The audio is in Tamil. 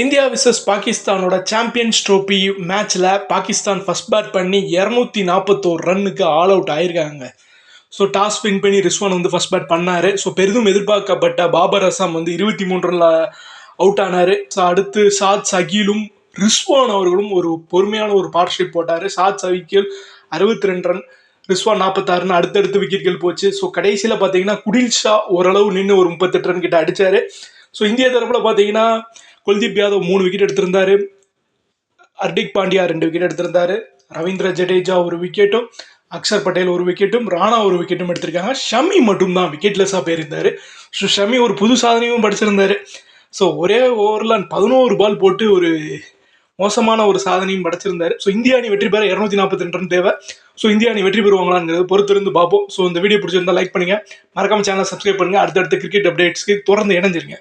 இந்தியா விசஸ் பாகிஸ்தானோட சாம்பியன்ஸ் ட்ரோஃபி மேட்ச்சில் பாகிஸ்தான் ஃபர்ஸ்ட் பேட் பண்ணி இரநூத்தி நாற்பத்தோரு ரன்னுக்கு ஆல் அவுட் ஆயிருக்காங்க. ஸோ டாஸ் வின் பண்ணி ரிஸ்வான் வந்து ஃபர்ஸ்ட் பேட் பண்ணார். ஸோ பெரிதும் எதிர்பார்க்கப்பட்ட பாபர் அசாம் வந்து இருபத்தி மூணு ரன்ல அவுட் ஆனார். ஸோ அடுத்து சாத் சகீலும் ரிஸ்வான் அவர்களும் ஒரு பொறுமையான ஒரு பார்ட்ஷிப் போட்டார். சாத் சகில் அறுபத்தி ரெண்டு ரன் ரிஸ்வான் நாற்பத்தாறுன்னு அடுத்தடுத்து விக்கெட்கள் போச்சு. ஸோ கடைசியில் பார்த்தீங்கன்னா குடில் ஷா ஓரளவு நின்று ஒரு முப்பத்தெட்டு ரன் கிட்ட அடித்தார் ஸோ இந்திய தரப்பில் பார்த்தீங்கன்னா குல்தீப் யாதவ் மூணு விக்கெட் எடுத்திருந்தாரு. ஹர்திக் பாண்டியா ரெண்டு விக்கெட் எடுத்திருந்தாரு. ரவீந்திர ஜடேஜா ஒரு விக்கெட்டும் அக்ஷர் பட்டேல் ஒரு விக்கெட்டும் ராணா ஒரு விக்கெட்டும் எடுத்திருக்காங்க. ஷமி மட்டும்தான் விக்கெட்லெஸ்ஸாக போயிருந்தார். ஸோ ஷமி ஒரு புது சாதனையும் படிச்சிருந்தாரு. ஸோ ஒரே ஓவரில் பதினோரு பால் போட்டு ஒரு மோசமான ஒரு சாதனையும் படைச்சிருந்தாரு. ஸோ இந்திய அணி வெற்றி பெற இரநூத்தி நாற்பத்தி ரெண்டு ரன் தேவை. ஸோ இந்திய அணி வெற்றி பெறுவாங்களாங்கிறது பொறுத்திருந்து பார்ப்போம். ஸோ இந்த வீடியோ பிடிச்சிருந்தா லைக் பண்ணுங்க. மறக்காம சேனலை சப்ஸ்கிரைப் பண்ணுங்க. அடுத்தடுத்த கிரிக்கெட் அப்டேட்ஸ்க்கு தொடர்ந்து இணைஞ்சிருங்க.